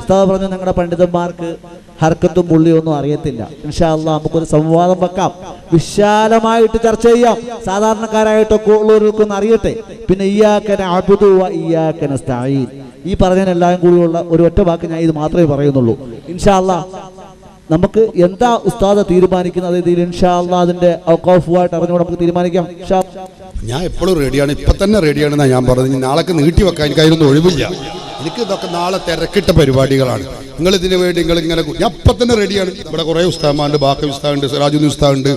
ഉസ്താദ് പറഞ്ഞു ഞങ്ങളുടെ പണ്ഡിതന്മാർക്ക് ഹർക്കത്തും പുള്ളിയൊന്നും അറിയത്തില്ല. ഇൻഷാ അല്ലാ നമുക്കൊരു സംവാദം വെക്കാം. വിശാലമായിട്ട് ചർച്ച ചെയ്യാം. സാധാരണക്കാരായിട്ടൊക്കെ ഉള്ളവർക്കൊന്ന് അറിയട്ടെ. പിന്നെ ഇയാക്കന അബുദുവ വ സ്ഥായി ഈ പറഞ്ഞതിനെല്ലാം കൂടിയുള്ള ഒരു ഒറ്റ വാക്ക് ഞാൻ ഇത് മാത്രമേ പറയുന്നുള്ളൂ. ഇൻഷാല്ല നമുക്ക് എന്താ ഉസ്താദ തീരുമാനിക്കുന്നത്? ഇതിൽ ഇൻഷാ അല്ലാ അതിന്റെ ഔക്കോഫുമായിട്ട് അറിഞ്ഞുകൊണ്ട് നമുക്ക് തീരുമാനിക്കാം. ഞാൻ എപ്പോഴും റെഡിയാണ് ഇപ്പൊ തന്നെ റെഡിയാണെന്നാണ് ഞാൻ പറഞ്ഞത്. നാളെ നീട്ടി വെക്കാൻ എനിക്ക് അതിനൊന്നും ഒഴിവില്ല. എനിക്ക് ഇതൊക്കെ നാളെ തിരക്കിട്ട പരിപാടികളാണ്. നിങ്ങൾ ഇതിനു വേണ്ടി നിങ്ങൾ ഇങ്ങനെ ഞാൻ അപ്പം തന്നെ റെഡിയാണ് ഇവിടെ കുറെ ഉസ്താമാണ്ട് ബാക്കി ഉസ്താവുണ്ട് സിറാജുദ്ദീൻ ഉസ്താവുണ്ട്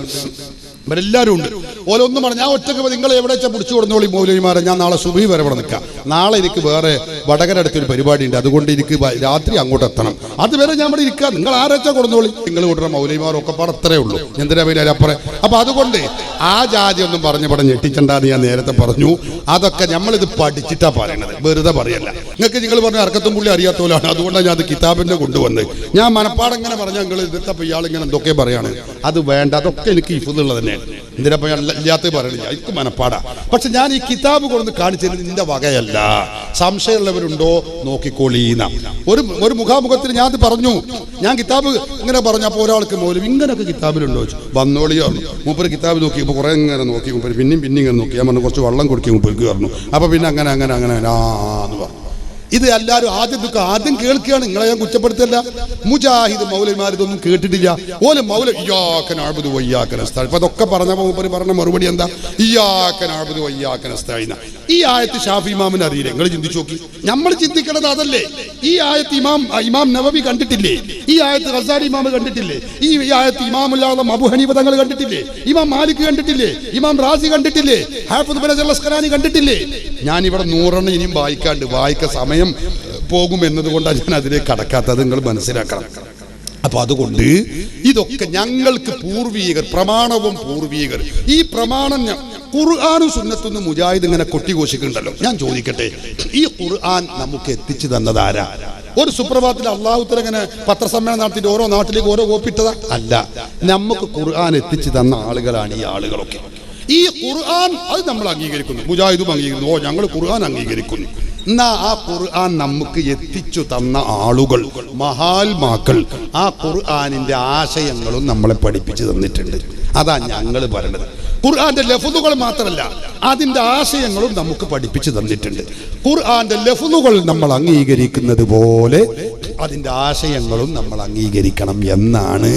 ഇവരെല്ലാവരും ഉണ്ട്. ഓരോന്നും പറഞ്ഞു ഞാൻ ഒറ്റയ്ക്ക് നിങ്ങൾ എവിടെ വെച്ചാൽ പിടിച്ചു കൊടുത്തോളി മൗലവിമാരെ ഞാൻ നാളെ സുബി വരെ ഇവിടെ നിൽക്കാം. നാളെ എനിക്ക് വേറെ വടകര അടുത്തൊരു പരിപാടി ഉണ്ട് അതുകൊണ്ട് എനിക്ക് രാത്രി അങ്ങോട്ട് എത്തണം. അതുവരെ ഞാൻ ഇവിടെ ഇരിക്കാം. നിങ്ങൾ ആരെച്ചാൽ കൊടുത്തോളി നിങ്ങൾ കൊണ്ടുവരുന്ന മൗലിമാരൊക്കെ ഒക്കെ ഉള്ളൂ. എന്തിനാ പിന്നെ അപ്പുറം അപ്പൊ അതുകൊണ്ട് ആ ജാതി ഒന്നും പറഞ്ഞ പടം ഞെട്ടിച്ചണ്ടാന്ന് ഞാൻ നേരത്തെ പറഞ്ഞു. അതൊക്കെ നമ്മളിത് പഠിച്ചിട്ടാ പറയണത്. വെറുതെ പറയല്ല. നിങ്ങൾക്ക് നിങ്ങൾ പറഞ്ഞ അർക്കത്തും പുള്ളി അറിയാത്തവരാണ് അതുകൊണ്ടാണ് ഞാൻ അത് കിതാബിന്റെ കൊണ്ടുവന്നത് ഞാൻ മനപ്പാടം ഇങ്ങനെ പറഞ്ഞ നിങ്ങൾ ഇതിട്ടപ്പോ ഇയാൾ ഇങ്ങനെ എന്തൊക്കെ പറയാണ്. അത് വേണ്ട അതൊക്കെ എനിക്ക് ഇഫുള്ളത് തന്നെ. എന്തിനപ്പോ ഞാൻ ഇല്ലാത്ത പറയണില്ല. എനിക്ക് മനപ്പാടാ. പക്ഷെ ഞാൻ ഈ കിതാബ് കൊണ്ട് കാണിച്ചത് നിന്റെ വകയല്ല. സംശയമുള്ളവരുണ്ടോ നോക്കിക്കോളീന്ന ഒരു ഒരു മുഖാമുഖത്തിൽ ഞാൻ അത് പറഞ്ഞു. ഞാൻ കിതാബ് ഇങ്ങനെ പറഞ്ഞു അപ്പോൾ ഒരാൾക്ക് പോലും ഇങ്ങനെയൊക്കെ കിതാബിലുണ്ടോ വന്നോളിയോ. മൂപ്പര് കിതാബ് നോക്കി ഇപ്പോൾ കുറേ ഇങ്ങനെ നോക്കി പിന്നെയും പിന്നെ ഇങ്ങനെ നോക്കി. ഞാൻ പറഞ്ഞു കുറച്ച് വെള്ളം കുടിക്കും മൂപ്പർക്ക് പറഞ്ഞു അപ്പോൾ പിന്നെ അങ്ങനെ അങ്ങനെ അങ്ങനെ ആ എന്ന് പറഞ്ഞു. ഇത് എല്ലാവരും ദുഃഖം. ആദ്യം കേൾക്കുകയാണ്. നിങ്ങളെ ഞാൻ കുറ്റപ്പെടുത്തല്ല മുജാഹിദ് മൗലന്മാർ ഇതൊന്നും കേട്ടിട്ടില്ല. ഓൽ മൗല ഇയാക്കൻ ആബുദ് വയ്യാക്കൻ ഇപ്പൊ അതൊക്കെ പറഞ്ഞ മൂപ്പര് പറഞ്ഞ മറുപടി എന്താ? ഇയാക്കൻ ആബുദ് വയ്യാക്കൻ അസ്താഴിന ഈ ആയത്ത് ഷാഫി ഇമാമിന് അറിയില്ല. നിങ്ങൾ ചിന്തിച്ചു നോക്കി. നമ്മൾ ചിന്തിക്കണത് അതല്ലേ? ഈ ആയത്ത് ഇമാം ഇമാം നവബി കണ്ടിട്ടില്ലേ? ഈ ആയത്ത് ഹസാരി ഇമാം കണ്ടിട്ടില്ലേ? ഈ ആയത്ത് ഇമാമില്ലാതെ അബു ഹനീഫ തങ്ങൾ കണ്ടിട്ടില്ലേ? ഇമാം മാലിക് കണ്ടിട്ടില്ലേ? ഇമാം റാസി കണ്ടിട്ടില്ലേ? ഹാഫുദ് അസ്കലാനി കണ്ടിട്ടില്ലേ? ഞാൻ ഇവിടെ നൂറെണ്ണം ഇനിയും വായിക്കാണ്ട്. വായിക്ക സമയം പോകും എന്നതുകൊണ്ടാണ് ഞാൻ അതിലേക്ക് കടക്കാത്തത്. നിങ്ങൾ മനസ്സിലാക്കണം. അപ്പൊ അതുകൊണ്ട് ഇതൊക്കെ ഞങ്ങൾക്ക് പൂർവീകർ പ്രമാണവും പൂർവീകർ. ഈ പ്രമാണം ഖുർആാനും സുന്നത്തുനിന്ന് മുജാഹിദ് ഇങ്ങനെ കൊട്ടിഘോഷിക്കുന്നുണ്ടല്ലോ. ഞാൻ ചോദിക്കട്ടെ ഈ ഖുർആൻ നമുക്ക് എത്തിച്ചു തന്നത് ആരാ? ഒരു സുപ്രഭാതത്തിൽ അള്ളാഹുത്തല ഇങ്ങനെ പത്രസമ്മേളനം നടത്തിയിട്ട് ഓരോ നാട്ടിലേക്ക് ഓരോ കോപ്പിട്ടതാ? അല്ല നമുക്ക് ഖുർആൻ എത്തിച്ചു തന്ന ആളുകളാണ് ഈ ആളുകളൊക്കെ. ഈ ഖുർആൻ അത് നമ്മൾ അംഗീകരിക്കുന്നു. മുജാഹിദും അംഗീകരിക്കുന്നു. ഓ ഞങ്ങൾ ഖുർആൻ അംഗീകരിക്കുന്നു. എന്നാ ആ ഖുർആൻ നമുക്ക് എത്തിച്ചു തന്ന ആളുകൾ മഹാത്മാക്കൾ. ആ ഖുർആനിന്റെ ആശയങ്ങളും നമ്മളെ പഠിപ്പിച്ചു തന്നിട്ടുണ്ട്. അതാ ഞങ്ങൾ പറയുന്നത് ഖുർആന്റെ ലഫുദുകൾ മാത്രമല്ല അതിന്റെ ആശയങ്ങളും നമുക്ക് പഠിപ്പിച്ചു തന്നിട്ടുണ്ട്. ഖുർആന്റെ ലഫുദുകൾ നമ്മൾ അംഗീകരിക്കുന്നത് പോലെ അതിന്റെ ആശയങ്ങളും നമ്മൾ അംഗീകരിക്കണം എന്നാണ്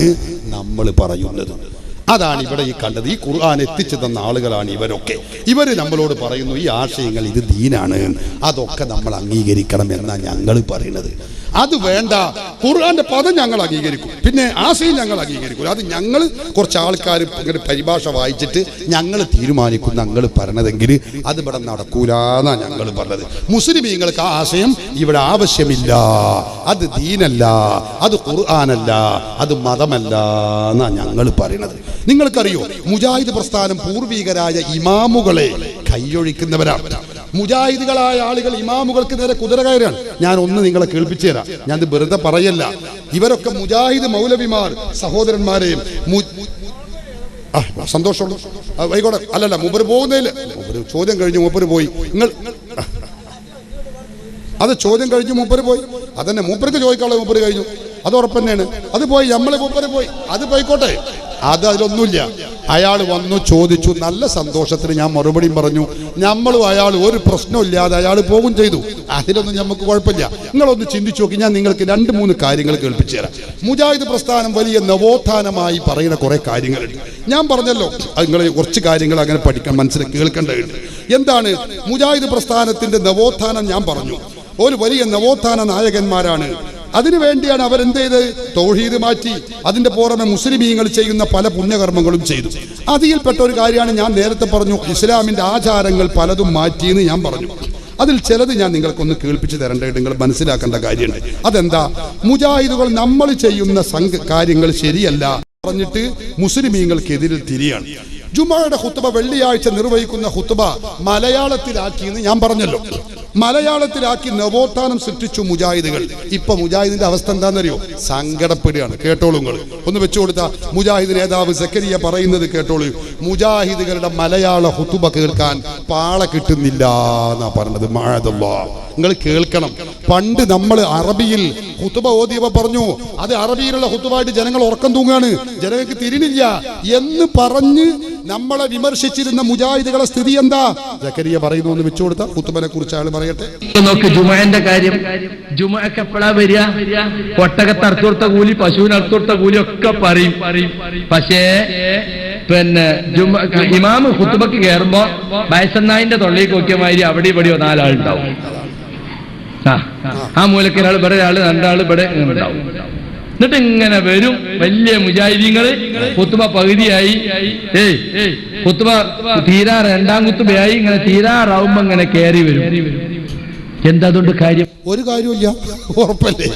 നമ്മൾ പറയുന്നത്. അതാണ് ഇവിടെ ഈ കണ്ടത്. ഈ ഖുർആൻ എത്തിച്ചു തന്ന ആളുകളാണ് ഇവരൊക്കെ. ഇവർ നമ്മളോട് പറയുന്നു ഈ ആശയങ്ങൾ ഇത് ദീനാണ്. അതൊക്കെ നമ്മൾ അംഗീകരിക്കണം എന്നാണ് ഞങ്ങൾ പറയുന്നത് അത് വേണ്ട. ഖുർആന്റെ പദം ഞങ്ങൾ അംഗീകരിക്കും. പിന്നെ ആശയം ഞങ്ങൾ അംഗീകരിക്കും. അത് ഞങ്ങൾ കുറച്ച് ആൾക്കാർ ഇങ്ങനെ പരിഭാഷ വായിച്ചിട്ട് ഞങ്ങൾ തീരുമാനിക്കും ഞങ്ങൾ പറഞ്ഞതെങ്കിൽ അത് ഇവിടെ നടക്കൂലെന്നാ ഞങ്ങൾ പറഞ്ഞത്. മുസ്ലിമീങ്ങൾക്ക് ആ ആശയം ഇവിടെ ആവശ്യമില്ല. അത് ദീനല്ല അത് ഖുർആനല്ല അത് മതമല്ല എന്നാ ഞങ്ങൾ പറയുന്നത് നിങ്ങൾക്കറിയോ മുജാഹിദ് പ്രസ്ഥാനം പൂർവികരായ ഇമാമുകളെ കൈയൊഴിക്കുന്നവരാണ്. മുജാഹിദുകളായ ആളുകൾ ഇമാമുകൾക്ക് നേരെ കുതിര കയറാണ് ഞാൻ ഒന്ന് നിങ്ങളെ കേൾപ്പിച്ചു തരാം. ഞാൻ വെറുതെ പറയല്ല. ഇവരൊക്കെ മുജാഹിദ് മൗലവിമാർ സഹോദരന്മാരെയും സന്തോഷമുള്ളൂ വൈകോടെ അല്ലല്ല മൂപ്പര് പോകുന്നതിൽ. ചോദ്യം കഴിഞ്ഞു മൂപ്പര് പോയി. നിങ്ങൾ അത് ചോദ്യം കഴിഞ്ഞു മൂപ്പര് പോയി. അതന്നെ മൂപ്പർക്ക് ചോദിക്കാനുള്ള മൂപ്പര് കഴിഞ്ഞു. അത് ഉറപ്പന്നെയാണ് അത് പോയി നമ്മളെ മൂപ്പര് പോയി. അത് പോയിക്കോട്ടെ. അത് അതിലൊന്നുമില്ല. അയാൾ വന്നു ചോദിച്ചു നല്ല സന്തോഷത്തിന് ഞാൻ മറുപടിയും പറഞ്ഞു. നമ്മളും അയാൾ ഒരു പ്രശ്നമില്ലാതെ അയാൾ പോകും ചെയ്തു. അതിലൊന്നും നമുക്ക് കുഴപ്പമില്ല. നിങ്ങളൊന്ന് ചിന്തിച്ചു നോക്കി ഞാൻ നിങ്ങൾക്ക് രണ്ട് മൂന്ന് കാര്യങ്ങൾ കേൾപ്പിച്ചു തരാം. മുജാഹിദ് പ്രസ്ഥാനം വലിയ നവോത്ഥാനമായി പറയുന്ന കുറെ കാര്യങ്ങളുണ്ട്. ഞാൻ പറഞ്ഞല്ലോ നിങ്ങൾ കുറച്ച് കാര്യങ്ങൾ അങ്ങനെ പഠിക്കാൻ മനസ്സിൽ കേൾക്കേണ്ടതുണ്ട്. എന്താണ്? മുജാഹിദ് പ്രസ്ഥാനത്തിന്റെ നവോത്ഥാനം ഞാൻ പറഞ്ഞു. ഒരു വലിയ നവോത്ഥാന നായകന്മാരാണ് അതിനു വേണ്ടിയാണ് അവരെന്ത് ചെയ്ത് തൗഹീദ് മാറ്റി. അതിന്റെ പുറമെ മുസ്ലിമീങ്ങൾ ചെയ്യുന്ന പല പുണ്യകർമ്മങ്ങളും ചെയ്തു. അതിൽപ്പെട്ട ഒരു കാര്യമാണ് ഞാൻ നേരത്തെ പറഞ്ഞു ഇസ്ലാമിന്റെ ആചാരങ്ങൾ പലതും മാറ്റിയെന്ന് ഞാൻ പറഞ്ഞു. അതിൽ ചിലത് ഞാൻ നിങ്ങൾക്കൊന്ന് കേൾപ്പിച്ചു തരേണ്ടത് നിങ്ങൾ മനസ്സിലാക്കേണ്ട കാര്യമുണ്ട്. അതെന്താ? മുജാഹിദുകൾ നമ്മൾ ചെയ്യുന്ന സംഘ കാര്യങ്ങൾ ശരിയല്ല പറഞ്ഞിട്ട് മുസ്ലിമീങ്ങൾക്കെതിരിൽ തിരിയാണ്. ജുമായുടെ ഹുത്തുബ വെള്ളിയാഴ്ച നിർവഹിക്കുന്ന ഹുത്തുബ മലയാളത്തിലാക്കിയെന്ന് ഞാൻ പറഞ്ഞല്ലോ. മലയാളത്തിലാക്കി നവോത്ഥാനം സൃഷ്ടിച്ചു മുജാഹിദുകൾ. ഇപ്പൊ മുജാഹിദിന്റെ അവസ്ഥ എന്താണെന്നറിയോ? സങ്കടപ്പെടുകയാണ്. കേട്ടോളൂ നിങ്ങൾ. ഒന്ന് വെച്ചു കൊടുത്ത മുജാഹിദ് നേതാവ് സക്കരിയ പറയുന്നത് കേട്ടോളൂ. മുജാഹിദുകളുടെ മലയാള ഹുത്തുബ കേൾക്കാൻ പാള കിട്ടുന്നില്ല എന്നാ പറഞ്ഞത്. മാഴതല്ലോ നിങ്ങൾ കേൾക്കണം. പണ്ട് നമ്മൾ അറബിയിൽ ഹുത്തുബ ഓതിയപ്പോ പറഞ്ഞു അത് അറബിയിലുള്ള ഹുത്തുബായിട്ട് ജനങ്ങൾ ഉറക്കം തൂങ്ങാണ്. ജനങ്ങൾക്ക് തിരിഞ്ഞില്ല. എന്ന് പറഞ്ഞ് നമ്മളെ വിമർശിച്ചിരുന്ന മുജാഹിദുകളെ സ്ഥിതി എന്താ? ജക്കരിയ പറയുന്നു എന്ന് വെച്ചു കൊടുത്ത ഹുത്തുബനെ കുറിച്ച് അയാൾ പറയട്ടെ. നോക്ക് ജുമാന്റെ കാര്യം. ജുമാക്ക് എപ്പോഴാ വരിക? ഒട്ടകത്ത് കൂലി പശുവിന് കൂലി ഒക്കെ പറയും. പക്ഷേ പിന്നെ ഇമാമ് ഹുത്തുബക്ക് കയറുമ്പോ വയസ്സന്നായിന്റെ തൊള്ളിലേക്ക് നോക്കിയ മാതിരി അവിടെ ഇവിടെ നാലാളുണ്ടാവും. ആ ആ മൂലക്ക് ഒരാൾ ഇവിടെ ഒരാൾ രണ്ടാൾ ഇവിടെ ഉണ്ടാവും. എന്നിട്ട് ഇങ്ങനെ വരും വലിയ മുജാഹിദീങ്ങൾ. കുത്തുബ പകുതിയായി. ഏയ് കുത്തുബ തീരാ രണ്ടാം കുത്തുബയായി ഇങ്ങനെ തീരാറാവുമ്പോ ഇങ്ങനെ കയറി വരും. എന്താ അതുകൊണ്ട് കാര്യം? ഒരു കാര്യമില്ല ഉറപ്പല്ലേ?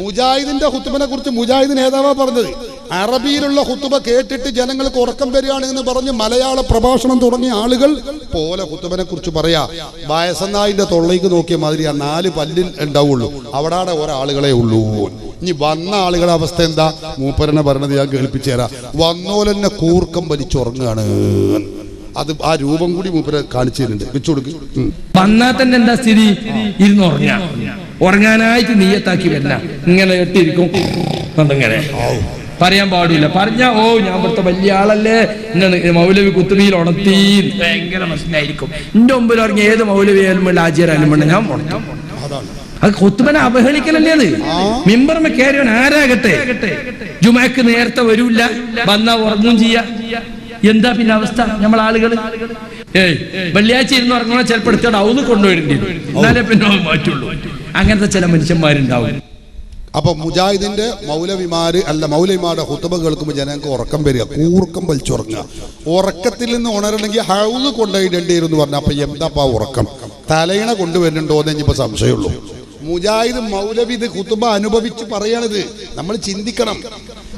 മുജാഹിദിന്റെ കുത്തുമനെ കുറിച്ച് മുജാഹിദ് നേതാവാ പറഞ്ഞത്. അറബിയിലുള്ള ഹുത്തുബ കേട്ടിട്ട് ജനങ്ങൾക്ക് ഉറക്കം വരികയാണ് എന്ന് പറഞ്ഞ് മലയാള പ്രഭാഷണം തുടങ്ങിയ ആളുകൾ പോലെ ഹുത്തുബനെ കുറിച്ച് പറയാ. വയസ്സനായിന്റെ തൊള്ളേക്ക് നോക്കിയ മാതിരി ആ നാല് പല്ലിൽ ഉണ്ടാവുള്ളൂ. അവിടാടെ ഒരാളുകളെ ഉള്ളൂ. ഇനി വന്ന ആളുകളുടെ അവസ്ഥ എന്താ? മൂപ്പരനെ പറഞ്ഞത് ഞാൻ കേൾപ്പിച്ചു തരാം. വന്നോലെന്നെ കൂർക്കം വലിച്ചുറങ്ങുകയാണ് അത് ആ രൂപം കൂടി മൂപ്പരെ കാണിച്ചു തരുന്നുണ്ട്. വെച്ചു കൊടുക്കും. വന്നാൽ തന്നെ എന്താ സ്ഥിതി? ഉറങ്ങാനായിട്ട് നീയത്താക്കി വരില്ല. ഇങ്ങനെ ഇട്ടിരിക്കും. എന്നിങ്ങനെ പറയാൻ പാടില്ല. പറഞ്ഞ ഓ ഞാൻ ഇവിടുത്തെ വലിയ ആളല്ലേ. ഇങ്ങനെ മൗലവി കുത്തുബിയിൽ ഉണർത്തി. ഭയങ്കര മനസ്സിലായിരിക്കും എന്റെ മുമ്പിൽ ഇറങ്ങി ഏത് മൗലവി ആയാലും വേണ്ട ആചാരായാലും വേണ്ട ഞാൻ ഉണർത്തും. അത് കൊത്തുബനെ അവഹേളിക്കലല്ലേ അത്? മിമ്പർമ കയറിയവൻ ആരാകട്ടെ? ജുമാക്ക് നേരത്തെ വരൂല്ല വന്ന ഉറങ്ങും ചെയ്യാ. എന്താ പിന്നെ അവസ്ഥ? നമ്മൾ ആളുകൾ ഏയ് വെള്ളിയാഴ്ച ഇരുന്ന് ഉറങ്ങണ ചിലപ്പോൾ എടുത്തോണ്ട് അവന്ന് കൊണ്ടുപോയിട്ടുണ്ട് എന്നാലേ പിന്നെ മാറ്റുള്ളൂ. അങ്ങനത്തെ ചില മനുഷ്യന്മാരുണ്ടാവും. അപ്പൊ മുജാഹിദിന്റെ മൗലവിമാര് അല്ല മൗലവിമാരുടെ ഹുത്തബ കേൾക്കുമ്പോൾ ജനങ്ങൾക്ക് ഉറക്കം വരിക കൂർക്കം വലിച്ചുറങ്ങുക ഉറക്കത്തിൽ നിന്ന് ഉണരണമെങ്കിൽ ഹൗസ് കൊണ്ടുപോയിടേണ്ടി വരും എന്ന് പറഞ്ഞ അപ്പൊ എന്താപ്പാ ഉറക്കം? തലയിണ കൊണ്ടുവരുന്നുണ്ടോ എന്ന് ഇനിയിപ്പോ സംശയമുള്ളൂ. മുജാഹിദ് മൗലവി ഇത് അനുഭവിച്ച് പറയണത് നമ്മൾ ചിന്തിക്കണം.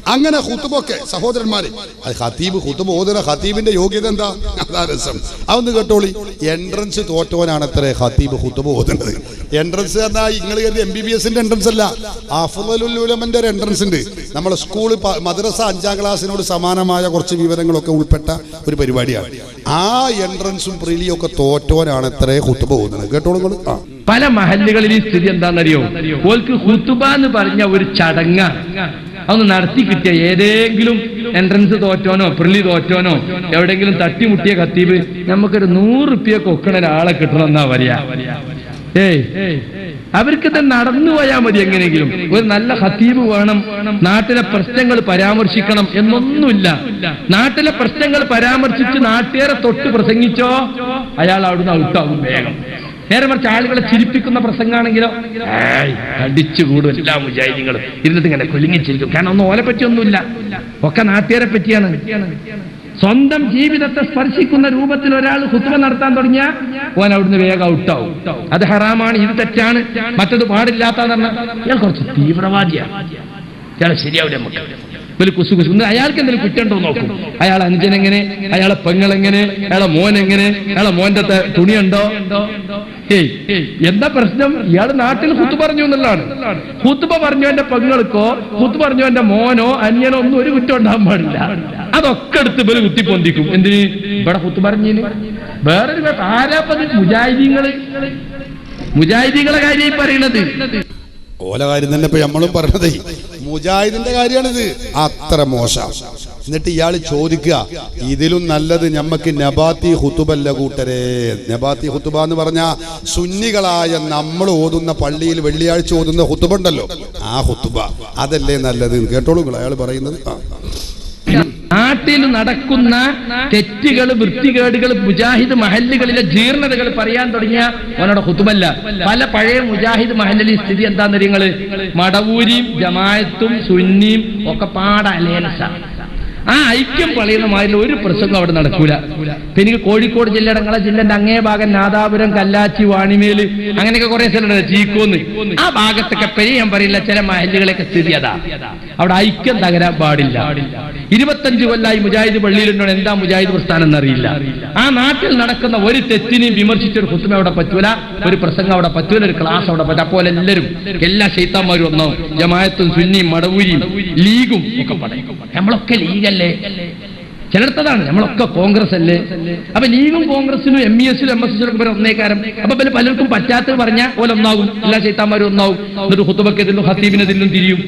അങ്ങനെ ഹുത്തുബൊക്കെ സഹോദരന്മാര്. അത് ഹത്തീബ് ഹുത്തുബ് ഓതുന്ന ഹത്തീബിന്റെ യോഗ്യത എന്താ? അതാ രസം. അതൊന്ന് കേട്ടോളി. എൻട്രൻസ് തോറ്റവനാണ് അത്ര ഹത്തീബ് ഹുത്തുബ് ഓതുന്നത്. എൻട്രൻസ് എന്നാ നിങ്ങൾ കരുതി എം ബി ബി എസിന്റെ എൻട്രൻസ് അല്ല. അഫുലുലമന്റെ ഒരു എൻട്രൻസ് ഉണ്ട്. നമ്മുടെ സ്കൂൾ മദ്രസ അഞ്ചാം ക്ലാസ്സിനോട് സമാനമായ കുറച്ച് വിവരങ്ങളൊക്കെ ഉൾപ്പെട്ട ഒരു പരിപാടിയാണ്. ആ എൻട്രൻസും പ്രീലിയും ഒക്കെ തോറ്റവനാണ് അത്ര ഹുത്തുബ് ഓതുന്നത്. കേട്ടോളൂ നിങ്ങൾ ആ. പല മഹല്ലുകളിൽ ഈ സ്ഥിതി എന്താണെന്നറിയോ? ഓൽക്ക് ഹുത്തുബ എന്ന് പറഞ്ഞ ഒരു ചടങ്ങ. അതൊന്ന് നടത്തി കിട്ടിയ ഏതെങ്കിലും എൻട്രൻസ് തോറ്റോനോ പ്രിലി തോറ്റോനോ എവിടെങ്കിലും തട്ടിമുട്ടിയ കത്തീപ് നമുക്കൊരു നൂറ് റുപ്യ കൊക്കണ ഒരാളെ കിട്ടണമെന്നാ പറയാ. ഏയ് തന്നെ നടന്നു പോയാൽ മതി എങ്ങനെയെങ്കിലും. ഒരു നല്ല ഹത്തീബ് വേണം നാട്ടിലെ പ്രശ്നങ്ങൾ പരാമർശിക്കണം എന്നൊന്നുമില്ല. നാട്ടിലെ പ്രശ്നങ്ങൾ പരാമർശിച്ച് നാട്ടുകാരെ തൊട്ട് പ്രസംഗിച്ചോ അയാൾ അവിടുന്ന് ഔട്ടാവും വേഗം. നേരെ മറിച്ച് ആളുകളെ ചിരിപ്പിക്കുന്ന പ്രസംഗമാണെങ്കിലോ? അടിച്ചു കൂടും എല്ലാ മുജാഹിദികളും ഇരുന്നിട്ട് ഇങ്ങനെ കുലുങ്ങിച്ചിരിക്കും കാരണം ഒന്നും ഓലെ പറ്റിയൊന്നുമില്ല. ഒക്കെ നാട്ടുകാരെ പറ്റിയാണ്. സ്വന്തം ജീവിതത്തെ സ്പർശിക്കുന്ന രൂപത്തിൽ ഒരാൾ കുത്തുവ നടത്താൻ തുടങ്ങിയ ഓൻ അവിടുന്ന് വേഗം ഔട്ടാവും. അത് ഹറാമാണ് ഇത് തെറ്റാണ്. മറ്റത് പാടില്ലാത്ത ഇയാൾ കുറച്ച് തീവ്രവാദിയാണ് ഞാൻ ശരിയാവില്ല നമുക്ക്. ഇവർ കുസു കുസു. അയാൾക്ക് എന്തെങ്കിലും കുറ്റമുണ്ടോ നോക്കും. അയാൾ അഞ്ചനെങ്ങനെ അയാളെ പെങ്ങളെങ്ങനെ അയാളെ മോൻ എങ്ങനെ? അയാളെ മോന്റെ തുണിയുണ്ടോ? എന്താ പ്രശ്നം? ഇയാൾ നാട്ടിൽ കുത്തു പറഞ്ഞു എന്നുള്ളതാണ്. കുത്തുബ പറഞ്ഞവന്റെ പെങ്ങൾക്കോ കുത്തു പറഞ്ഞവന്റെ മോനോ അനിയനോ ഒന്നും ഒരു കുറ്റം ഉണ്ടാകാൻ പാടില്ല. അതൊക്കെ എടുത്ത് ഇവർ കുത്തിപ്പൊന്തിക്കും എന്തിന്? ഇവിടെ കുത്തു പറഞ്ഞിന്. വേറൊരു ആരാ ആരാപ്പത് മുജാഹിദീങ്ങൾ? മുജാഹിദീങ്ങളെ കാര്യം പറയുന്നത്. ഓല കാര്യം തന്നെ ഇപ്പൊ നമ്മളും പറഞ്ഞതേ. മുജാഹിദിന്റെ കാര്യമാണിത്. അത്ര മോശം. എന്നിട്ട് ഇയാൾ ചോദിക്കുക ഇതിലും നല്ലത് ഞമ്മക്ക് നബാത്തി ഹുത്തുബല്ല കൂട്ടരെ. നബാത്തി ഹുത്തുബ എന്ന് പറഞ്ഞ സുന്നികളായ നമ്മൾ ഓതുന്ന പള്ളിയിൽ വെള്ളിയാഴ്ച ഓതുന്ന ഹുത്തുബ ഉണ്ടല്ലോ ആ ഹുത്തുബ അതല്ലേ നല്ലത് കേട്ടോളൂ അയാൾ പറയുന്നത് ആ. നാട്ടിൽ നടക്കുന്ന തെറ്റുകൾ വൃത്തികേടുകൾ മുജാഹിദ് മഹല്ലുകളിലെ ജീർണതകൾ പറയാൻ തുടങ്ങിയ അവനോട് ഹുത്തുമല്ല പല പഴയ മുജാഹിദ് മഹല്ലിലെ സ്ഥിതി എന്താണെന്ന് നിങ്ങൾ മടവൂരിയും ജമായത്തും സുന്നിയും ഒക്കെ പാട ആ ഐക്യം പളയുന്ന മാതിരി ഒരു പ്രസംഗം അവിടെ നടക്കൂല. ഇപ്പൊ എനിക്ക് കോഴിക്കോട് ജില്ലയുടെ നിങ്ങളെ ജില്ലന്റെ അങ്ങേ ഭാഗം നാദാപുരം കല്ലാച്ചി വാണിമേൽ അങ്ങനെയൊക്കെ കുറെ സ്ഥലമുണ്ട് ചീക്കോന്ന്. ആ ഭാഗത്തൊക്കെ പെരി ഞാൻ പറയില്ല ചില മഹല്ലുകളൊക്കെ സ്ഥിതി അതാ. അവിടെ ഐക്യം തകരാൻ പാടില്ല. ഇരുപത്തഞ്ച് കൊല്ലായി മുജാഹിദ് പള്ളിയിലുണ്ടോ എന്താ മുജാഹിദ് പ്രസ്ഥാനം എന്നറിയില്ല ആ നാട്ടിൽ നടക്കുന്ന ഒരു തെറ്റിനെയും വിമർശിച്ചൊരു കുത്തുമ അവിടെ പറ്റൂല ഒരു പ്രസംഗം അവിടെ പറ്റൂല ഒരു ക്ലാസ് അവിടെ പറ്റാ അപ്പോൾ എല്ലാവരും എല്ലാ ശൈത്താന്മാരും ഒന്നോ ജമായത്തും സുന്നിയും മടവൂരിയും ലീഗും ഒക്കെ പറയും. നമ്മളൊക്കെ ലീഗല്ലേ. ചിലർത്തതാണ് നമ്മളൊക്കെ കോൺഗ്രസ് അല്ലേ അപ്പൊ ലീഗും കോൺഗ്രസിനും എം ഇ എസിലും എം എസ് എസിലും ഒക്കെ ഒന്നേക്കാരം. അപ്പൊ പിന്നെ പലർക്കും പറ്റാത്തത് പറഞ്ഞ പോലെ ഒന്നാവും എല്ലാ ചൈത്താന്മാരും ഒന്നാവും എന്നിട്ട് ഹുത്തുബക്കെതിലും ഹസീബിനെതിലും തിരിയും.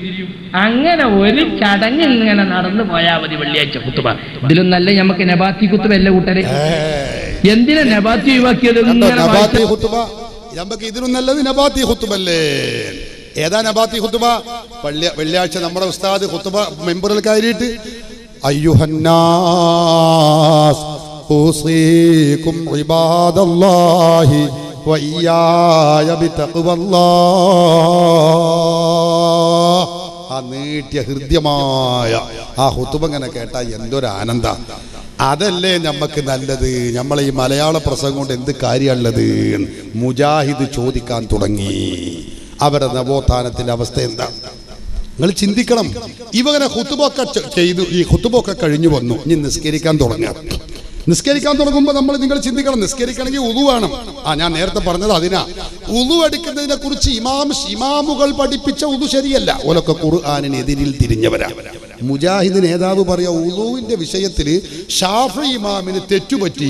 അങ്ങനെ ഒരു ചടങ്ങ് ഇങ്ങനെ നടന്നു പോയാൽ മതി വെള്ളിയാഴ്ച കുത്തുബ ഇതിലും നല്ല നമുക്ക് നബാത്തി കുത്തുബ അല്ല കൂട്ടരെ? എന്തിനാ നബാത്തി ഒഴിവാക്കിയത്? നമുക്ക് ഇതിനും നല്ലത് നബാത്തി കുത്തുബല്ലേ ഏതാ നബാത്തി ഹുത്തുബ വെള്ളി വെള്ളിയാഴ്ച നമ്മുടെ ഉസ്താദ് ഹുത്തുബ മെമ്പറിൽ കയറിയിട്ട് അയ്യുഹന്നാസ് ഊസീകും ഇബാദല്ലാഹി വയ്യായ ആ നീട്ടിയ ഹൃദ്യമായ ആ ഹുത്തുബ ഇങ്ങനെ കേട്ടാൽ എന്തൊരു അതല്ലേ നമുക്ക് നല്ലത്? നമ്മൾ ഈ മലയാള പ്രസംഗം കൊണ്ട് എന്ത് കാര്യമുള്ളത് മുജാഹിദ് ചോദിക്കാൻ തുടങ്ങി. അവരുടെ നവോത്ഥാനത്തിന്റെ അവസ്ഥ എന്താ? നിങ്ങൾ ചിന്തിക്കണം. ഇവങ്ങനെ ഹുത്തുബൊക്കെ ചെയ്തു ഈ ഹുത്തുബൊക്കെ കഴിഞ്ഞു വന്നു. ഇനി നിസ്കരിക്കാൻ തുടങ്ങാം. നിസ്കരിക്കാൻ തുടങ്ങുമ്പോൾ നമ്മൾ നിങ്ങൾ ചിന്തിക്കണം. നിസ്കരിക്കണമെങ്കിൽ ഉതു വേണം. ആ ഞാൻ നേരത്തെ പറഞ്ഞത് അതിനാ. ഉതു എടുക്കുന്നതിനെ കുറിച്ച് ഇമാം ഇമാമുകൾ പഠിപ്പിച്ച ഉതു ശരിയല്ല. ഓലൊക്കെ ഖുർആാനിനെതിരിൽ തിരിഞ്ഞവരാ. മുജാഹിദ് നേതാവ് പറയാ ഉദുവിന്റെ വിഷയത്തിൽ ഷാഫി ഇമാമിന് തെറ്റുപറ്റി.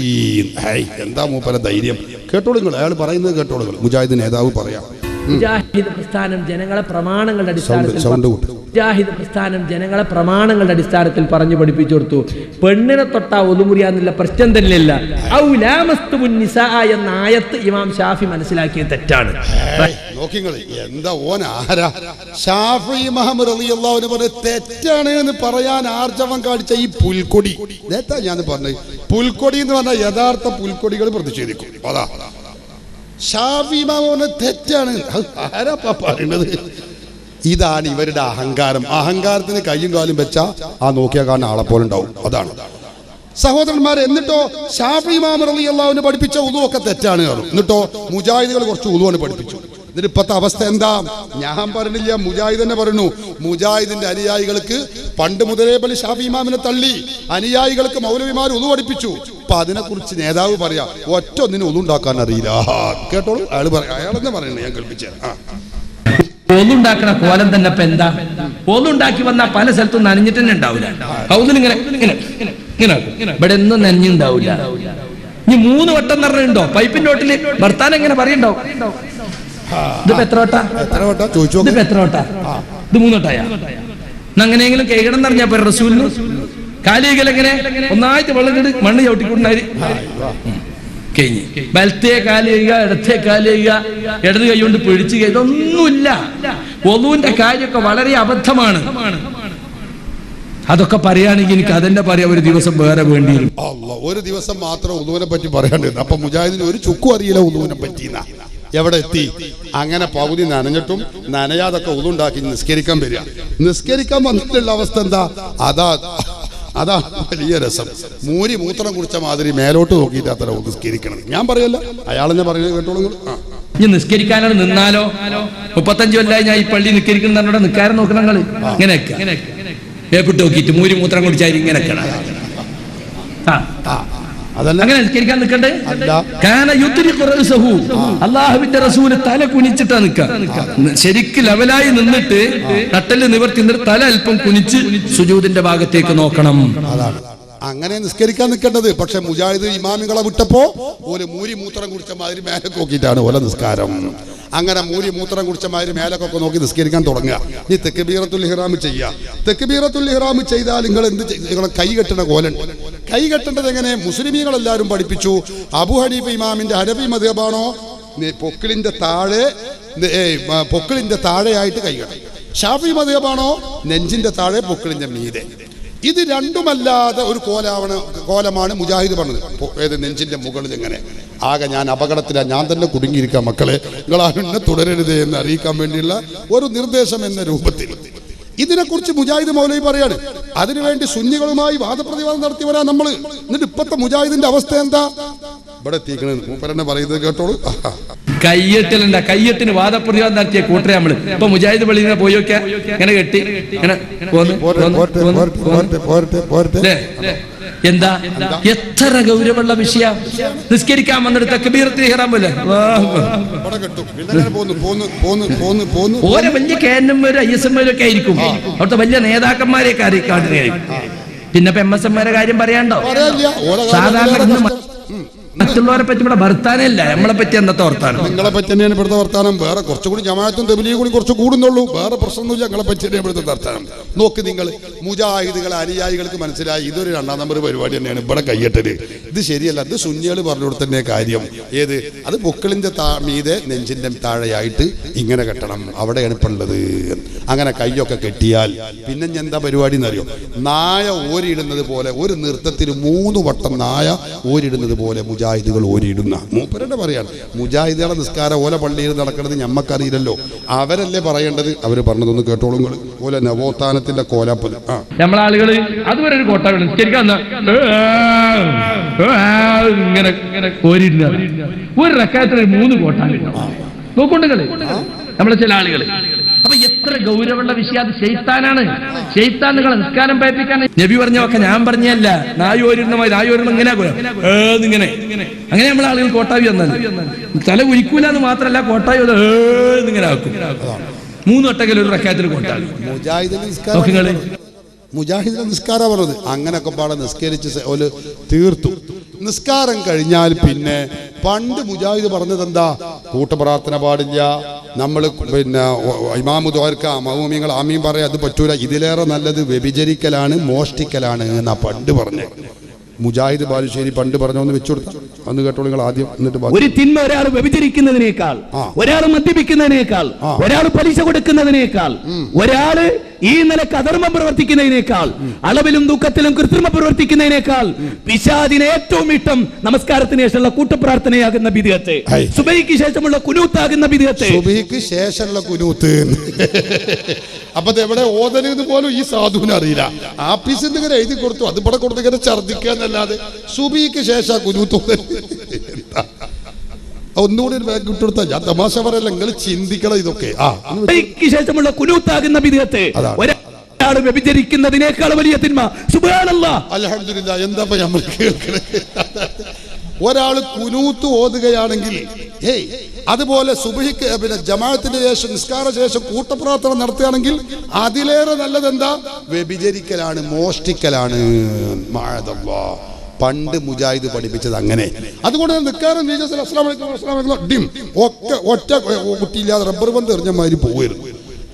എന്താ മൂപ്പര ധൈര്യം? കേട്ടോളുങ്ങൾ അയാൾ പറയുന്നത് കേട്ടോളൂ മുജാഹിദ് നേതാവ് പറയാം. മുജാഹിദ് പ്രസ്ഥാനം ജനങ്ങളെ പ്രമാണങ്ങളുടെ അടിസ്ഥാനത്തിൽ മുജാഹിദ് പ്രസ്ഥാനം ജനങ്ങളെ പ്രമാണങ്ങളുടെ അടിസ്ഥാനത്തിൽ പറഞ്ഞു പഠിപ്പിച്ചു കൊടുത്തു. പെണ്ണിനെ തൊട്ടാ ഒതുമുറിയാന്നുള്ള പ്രശ്നം തന്നെയല്ല. എന്ന ആയത്ത് ഇമാം ഷാഫി മനസ്സിലാക്കിയത് തെറ്റാണ്. എന്താ ഓൻ ആരാ? ഷാഫി മുഹമ്മദ് പറഞ്ഞ തെറ്റാണ് എന്ന് പറയാൻ ആർജവം കാണിച്ച ഈ പുൽക്കൊടി. നേരത്തെ ഞാൻ പറഞ്ഞത്. പുൽക്കൊടി എന്ന് പറഞ്ഞാൽ യഥാർത്ഥ പുൽക്കൊടികൾ പ്രതിഷേധിക്കും. അതാ. ഷാഫി തെറ്റാണ്. ആരാ പറയുന്നത് ഇതാണ് ഇവരുടെ അഹങ്കാരം. അഹങ്കാരത്തിന് കയ്യും കാലും വെച്ച ആ നോക്കിയാൽ കാണുന്ന ആളെ പോലെ ഉണ്ടാവും. അതാണ്. സഹോദരന്മാർ എന്നിട്ടോ ഷാഫി മാമർ അള്ളി അള്ളാഹുവിനെ പഠിപ്പിച്ച ഉതുവൊക്കെ തെറ്റാണ്. എന്നിട്ടോ മുജാഹിദികൾ കുറച്ച് ഉതുവാണ് പഠിപ്പിച്ചു. എന്നിട്ട് അവസ്ഥ എന്താ? ഞാൻ പറഞ്ഞില്ല മുജാഹിദ് തന്നെ പറഞ്ഞു. മുജാഹിദിന്റെ അനുയായികൾക്ക് പണ്ട് മുതലേ പല ഷാഫി ഇമാമിനെ തള്ളി. അനുയായികൾക്ക് മൗലവിമാർ ഉതു പഠിപ്പിച്ചു. അപ്പൊ അതിനെക്കുറിച്ച് നേതാവ് പറയാ ഒറ്റ ഒന്നിനും ഉതുണ്ടാക്കാൻ അറിയില്ല. കേട്ടോളൂ. അയാൾ പറയാം അയാളെന്നെ പറയുന്നത് ഞാൻ കേൾപ്പിച്ചേ ആ ഒന്നുണ്ടാക്കണ കോലം തന്നെ ഇപ്പൊ എന്താ? ഒന്നുണ്ടാക്കി വന്നാൽ പല സ്ഥലത്തും നനഞ്ഞിട്ട് തന്നെ ഉണ്ടാവില്ല കൗതിൽ ഇങ്ങനെ ഇങ്ങനെ ഇങ്ങനെ. ഇവിടെ ഒന്നും നനഞ്ഞുണ്ടാവില്ല ഇനി മൂന്ന് വട്ടം നിറഞ്ഞുണ്ടോ പൈപ്പിന്റെ ഓട്ടിൽ ഭർത്താൻ എങ്ങനെ പറയണ്ടോ ഇതിപ്പോ എത്ര വട്ടാ? എത്ര വട്ടം? ചോദിച്ചു. ഇതിപ്പോ എത്ര വട്ടാ? ഇത് മൂന്ന് വട്ടായ അങ്ങനെയെങ്കിലും കൈകടം നിറഞ്ഞാ പോരെ റസൂലിന്? കാലികൾ എങ്ങനെ? ഒന്നായിട്ട് വെള്ളം മണ്ണ് ചവിട്ടിക്കൊണ്ടായി കഴിഞ്ഞ്. വലത്തേ കാൽ ഇടത്തെ ഇടത്തേ കാൽ ചെയ്യുക ഇടത് കൈ കൊണ്ട് പിടിച്ചു ഇതൊന്നുമില്ല. ഒന്നുവിന്റെ കാര്യമൊക്കെ വളരെ അബദ്ധമാണ്. അതൊക്കെ പറയുകയാണെങ്കിൽ എനിക്ക് അതെന്നെ പറയാം ഒരു ദിവസം വേറെ വേണ്ടി ഒരു ദിവസം മാത്രം ഉദുവിനെ പറ്റി പറയാണ്ടിരുന്നു. അപ്പൊ മുജാഹിദിന് ഒരു ചുക്കും അറിയില്ല ഉദുവിനെ പറ്റി എവിടെ എത്തി? അങ്ങനെ പകുതി നനഞ്ഞിട്ടും നനയാതൊക്കെ ഉതുണ്ടാക്കി നിസ്കരിക്കാൻ വരിക. നിസ്കരിക്കാൻ വന്നിട്ടുള്ള അവസ്ഥ എന്താ? അതാ അതാ വലിയ രസം. മൂരി മൂത്രം കുടിച്ച മാതിരി മേലോട്ട് നോക്കിയിട്ട് അത്ര നിസ്കരിക്കണം ഞാൻ പറയല്ല അയാളെന്നെ പറയുന്നത് കേട്ടോളൂ. ആ. ഇനി നിസ്കരിക്കാനാണ് നിന്നാലോ? മുപ്പത്തഞ്ചു കൊല്ലായി ഞാൻ ഈ പള്ളി നിസ്കരിക്കുന്ന നിക്കാരം നോക്കണം കളി ഇങ്ങനെയൊക്കെ. വേപ്പിട്ട് നോക്കിയിട്ട് മൂരി മൂത്രം ഇങ്ങനെയൊക്കെ ആ. ആ, അങ്ങനെ നിസ്കരിക്കാൻ നിൽക്കണ്ടേ? അള്ളാഹുവിന്റെ റസൂൽ തല കുനിച്ചിട്ടാ നിൽക്കുക ശരിക്ക് ലെവലായി നിന്നിട്ട് നട്ടൽ നിവർത്തി നിന്നിട്ട് തല അല്പം കുനിച്ച് സുജൂദിന്റെ ഭാഗത്തേക്ക് നോക്കണം. അതാണ്. അങ്ങനെ നിസ്കരിക്കാൻ നിൽക്കേണ്ടത്. പക്ഷെ മുജാഹിദ് ഇമാമികളെ വിട്ടപ്പോ ഒരു മൂരി മൂത്രം കുടിച്ച മാതിരി മേലെ നോക്കിയിട്ടാണ് ഓല നിസ്കാരം. അങ്ങനെ മൂരി മൂത്രം കുടിച്ച മാതിരി മേലൊക്കെ നോക്കി നിസ്കരിക്കാൻ തുടങ്ങുക. നീ തെക്കുബീറത്തുൽ ഇഹ്റാമ് ചെയ്യുക. തെക്കുബീറത്തുൽ ഇഹ്റാമ് ചെയ്താൽ നിങ്ങൾ എന്ത് നിങ്ങൾ കൈ കെട്ടണ കോലുണ്ട് കൈ കെട്ടേണ്ടത് എങ്ങനെ? മുസ്ലിമീങ്ങൾ എല്ലാവരും പഠിപ്പിച്ചു. അബു ഹനീഫ ഇമാമിന്റെ മദ്ഹബാണോ മതബാണോ പൊക്കിളിന്റെ താഴെ നെ- പൊക്കിളിന്റെ താഴെയായിട്ട് കൈ കെട്ടും ഷാഫി മതബാണോ നെഞ്ചിന്റെ താഴെ പൊക്കിളിന്റെ മീതെ. ഇത് രണ്ടുമല്ലാതെ ഒരു കോലാവണ കോലമാണ് മുജാഹിദ് പറഞ്ഞത്. ഏത് നെഞ്ചിന്റെ മുകളിൽ എങ്ങനെ? ആകെ ഞാൻ അപകടത്തിലാണ് ഞാൻ തന്നെ കുടുങ്ങിയിരിക്കാം മക്കളെ. നിങ്ങൾ എന്നെ തുടരരുത് എന്ന് അറിയിക്കാൻ വേണ്ടിയുള്ള ഒരു നിർദ്ദേശം എന്ന രൂപത്തിൽ. ഇതിനെക്കുറിച്ച് മുജാഹിദ് മൗലവി പറയാണ്. അതിനുവേണ്ടി സുന്നികളുമായി വാദപ്രതിവാദം നടത്തിയവരാ നമ്മൾ എന്നിട്ട് ഇപ്പത്തെ മുജാഹിദിന്റെ അവസ്ഥ എന്താ? ഇവിടെ എത്തിക്കണ മൂപ്പരെന്നെ പറയുന്നത് കേട്ടോളൂ. കയ്യെട്ടലുണ്ട കയ്യെട്ടിന് വാദപ്രതിവാദം നടത്തിയ കൂട്ടരെ നമ്മൾ. ഇപ്പൊ മുജാഹിദ് പള്ളി പോയൊക്കെ? ഇങ്ങനെ കെട്ടി ഇങ്ങനെ? എന്താ? എത്ര ഗൗരവമുള്ള വിഷയ. നിസ്കരിക്കാൻ വന്നിട്ട് തക്ബീറത്തിന് പോലെ പോന്നു ഓരോ വലിയ കേന്നന്മാരും ഐ എസ് എമ്മാരും ഒക്കെ ആയിരിക്കും. അവിടുത്തെ വലിയ നേതാക്കന്മാരെയൊക്കെ അറിയിക്കാണ്ടിരിക്കും പിന്നെ ഇപ്പൊ എം എസ് എംമാരെ കാര്യം പറയാണ്ടോ? സാധാരണ മറ്റുള്ളവരെ പറ്റി ഇവിടെ വർത്താനല്ല നമ്മളെ പറ്റി എന്നത്തെ വർത്താനം? നിങ്ങളെ പറ്റി തന്നെയാണ് ഇവിടുത്തെ വർത്താനം. വേറെ കുറച്ചുകൂടി ജമാഅത്തും തെബിലിയും കൂടി കുറച്ച് കൂടുന്നുള്ളൂ. വേറെ പ്രശ്നമൊന്നുമില്ല. ഞങ്ങളെ പറ്റി തന്നെയാണ് ഇവിടുത്തെ വർത്താനം. നോക്ക് നിങ്ങൾ മുജാഹിദുകൾ അനുയായികൾക്ക് മനസ്സിലായി. ഇതൊരു രണ്ടാം നമ്പർ പരിപാടി തന്നെയാണ് ഇവിടെ കയ്യട്ടൽ ഇത് ശരിയല്ല. ഇത് സുന്നികൾ പറഞ്ഞു കൊടുത്തന്നെ കാര്യം. ഏത്? അത് പൊക്കിളിന്റെ താ നെഞ്ചിന്റെ താഴെയായിട്ട് ഇങ്ങനെ കെട്ടണം. അവിടെയാണ് ഇപ്പം ഉള്ളത്. അങ്ങനെ കൈയൊക്കെ കെട്ടിയാൽ പിന്നെ ഞാൻ എന്താ പരിപാടി എന്നറിയോ? നായ ഓരിയിടുന്നത് പോലെ ഒരു നൃത്തത്തിൽ മൂന്ന് വട്ടം നായ ഓരിടുന്നത് പോലെ മുജാഹിദുകൾ ഓരിയിടുന്ന മൂപ്പരുടെ പറയാണ് മുജാഹിദുകളെ നിസ്കാരം ഓല പള്ളിയിൽ നടക്കുന്നത് ഞമ്മക്കറിയില്ലല്ലോ. അവരല്ലേ പറയേണ്ടത്? അവർ പറഞ്ഞതൊന്ന് കേട്ടോളും ഓല നവോത്ഥാനത്തിന്റെ കോലാപ്പത്. ആ. അതുവരെ ഒരു കോട്ട ഇങ്ങനെ ഒരു മൂന്ന് കോട്ട നോക്കൊണ്ടുകളെ നമ്മളെ ചില ആളുകൾ അപ്പൊ എത്ര ഗൗരവമുള്ള വിഷയം. അത് ഷെയ്ത്താനാണ് ഷെയ്ത്താൻ നിങ്ങളെ നിസ്കാരം പയപ്പിക്കാൻ നബി പറഞ്ഞൊക്കെ ഞാൻ പറഞ്ഞല്ല നായോരുന്ന മാതിരി നായോരുന്ന ഇങ്ങനെ ഇങ്ങനെ അങ്ങനെ നമ്മൾ ആളുകൾ കോട്ടാവി വന്നാൽ തല ഉരിക്കൂല എന്ന് മാത്രമല്ല കോട്ടാവി ഏ ഇങ്ങനെ ആക്കും. മൂന്ന് ഒട്ടകൽ ഒരു റക്കാത്തിൽ കോട്ടാവി. മുജാഹിദിന്റെ. നിസ്കാരം പറഞ്ഞത്. അങ്ങനെയൊക്കെ പാടെ നിസ്കരിച്ച് ഒരു തീർത്തു. നിസ്കാരം കഴിഞ്ഞാൽ പിന്നെ പണ്ട് മുജാഹിദ് പറഞ്ഞത് എന്താ? കൂട്ടപ്രാർത്ഥന പാടില്ല. നമ്മൾ പിന്നെ ഇമാമു ദ്വാർക്ക മൗമിയങ്ങൾ ആമീൻ പറയാം അത് പറ്റൂല. ഇതിലേറെ നല്ലത് വ്യഭിചരിക്കലാണ് മോഷ്ടിക്കലാണ് എന്നാ പണ്ട് പറഞ്ഞത് മുജാഹിദ് ബാലുശ്ശേരി പണ്ട് പറഞ്ഞു ഒന്ന് കൊടുത്ത. അന്ന് കേട്ടോ നിങ്ങൾ ആദ്യം എന്നിട്ട് ഒരു തിന്മ ഒരാൾ വ്യഭിചരിക്കുന്നതിനേക്കാൾ. ഒരാൾ മദ്യപിക്കുന്നതിനേക്കാൾ. ഒരാൾ പലിശ കൊടുക്കുന്നതിനേക്കാൾ ഒരാൾ ഈ നിലയ്ക്ക് അധർമ്മം പ്രവർത്തിക്കുന്നതിനേക്കാൾ അളവിലും ദുഃഖത്തിലും കൃത്രിമം പ്രവർത്തിക്കുന്നതിനേക്കാൾ പിശാദിന് ഏറ്റവും ഇഷ്ടം നമസ്കാരത്തിന് ശേഷമുള്ള കൂട്ടപ്രാർത്ഥനയാകുന്ന വിധിയത്തെ ഹൈ. സുബൈക്ക് ശേഷമുള്ള കുനൂത്താകുന്ന വിധിയത്തെ സുബൈക്ക് ശേഷമുള്ള കുനൂത്ത് അപ്പൊ എവിടെ ഓതരുത് പോലും ഈ സാധുവിന് അറിയില്ല ആഫീസിൽ നിന്ന് എഴുതി കൊടുത്തു അത് ഇവിടെ കൊടുത്ത് ഇങ്ങനെ ഛർദിക്കുക എന്നല്ലാതെ സുബിക്ക് ശേഷം കുനൂത്ത്. എന്താ? ഒന്നുകൂടി ഒരു ബാഗ് ഇട്ടെടുത്താ ഞാൻ തമാശ പറയല്ല നിങ്ങൾ ചിന്തിക്കണം ഇതൊക്കെ. ആ. ശേഷമുള്ള കുനൂത്താകുന്ന വിധത്തെ. ഒരാൾ വ്യഭിചരിക്കുന്നതിനേക്കാൾ വലിയ തിന്മ. സുബാനല്ലാ എന്താ നമ്മൾ കേൾക്കണേ? ഒരാൾ കുനൂത്ത് ഓതുകയാണെങ്കിൽ ഏയ് അതുപോലെ സുബഹിക്ക് പിന്നെ ജമാഅത്തിന്റെ ശേഷം നിസ്കാര ശേഷം കൂട്ടപ്രാർത്ഥന നടത്തുകയാണെങ്കിൽ അതിലേറെ നല്ലത് എന്താ വ്യഭിചരിക്കലാണ് മോഷ്ടിക്കലാണ്. മാഴതല്ലാ. പണ്ട് മുജാഹിദ് പഠിപ്പിച്ചത് അങ്ങനെ. അതുകൊണ്ട് നിൽക്കാറും ഡിം. ഒക്കെ ഒറ്റ കുട്ടിയില്ലാതെ റബ്ബർ ബന്ധം എറിഞ്ഞ മാതിരി പോവുകയായിരുന്നു